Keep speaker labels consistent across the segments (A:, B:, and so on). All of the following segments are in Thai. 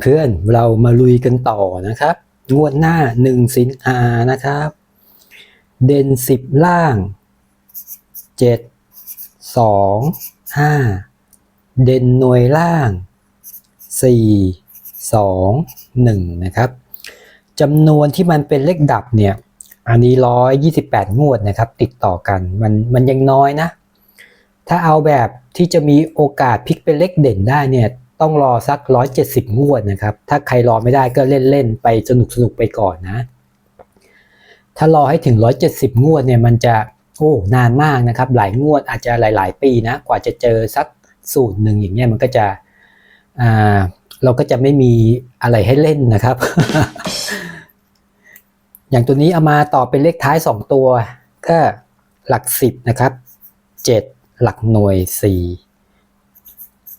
A: เพื่อนๆเรามาลุยกันต่อนะครับ งวดหน้า1สิงหานะครับ เด่น10ล่าง7 2 5เด่นหน่วยล่าง4 2 1นะครับจำนวนที่มันเป็นเลขดับเนี่ยอันนี้128งวดนะครับ ติดต่อกันมันมันยังน้อยนะ ถ้าเอาแบบที่จะมีโอกาสพลิกเป็นเลขเด่นได้เนี่ย ต้องรอสัก 170 งวดนะครับ ถ้าใครรอไม่ได้ก็เล่น ๆ ไปสนุกๆไปก่อนนะ ถ้ารอให้ถึง 170 งวดเนี่ยมันจะโอ้นานมากนะครับ หลายงวดอาจจะหลาย ๆ ปีนะ กว่าจะเจอสักสูตรหนึ่งอย่างเงี้ยมันก็จะอ่าเราก็จะไม่มีอะไรให้เล่นนะครับ อย่างตัวนี้เอามาต่อเป็นเลขท้าย 2 ตัวก็หลัก 10 นะครับ 7 หลักหน่วย 4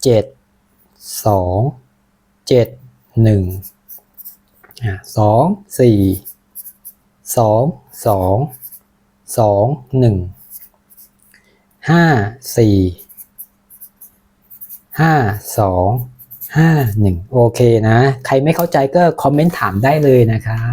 A: 7 สองเจ็ดหนึ่งสองสี่สองสองสองหนึ่งห้าสี่ห้าสองห้าหนึ่งโอเคนะ ใครไม่เข้าใจก็คอมเมนต์ถามได้เลยนะครับ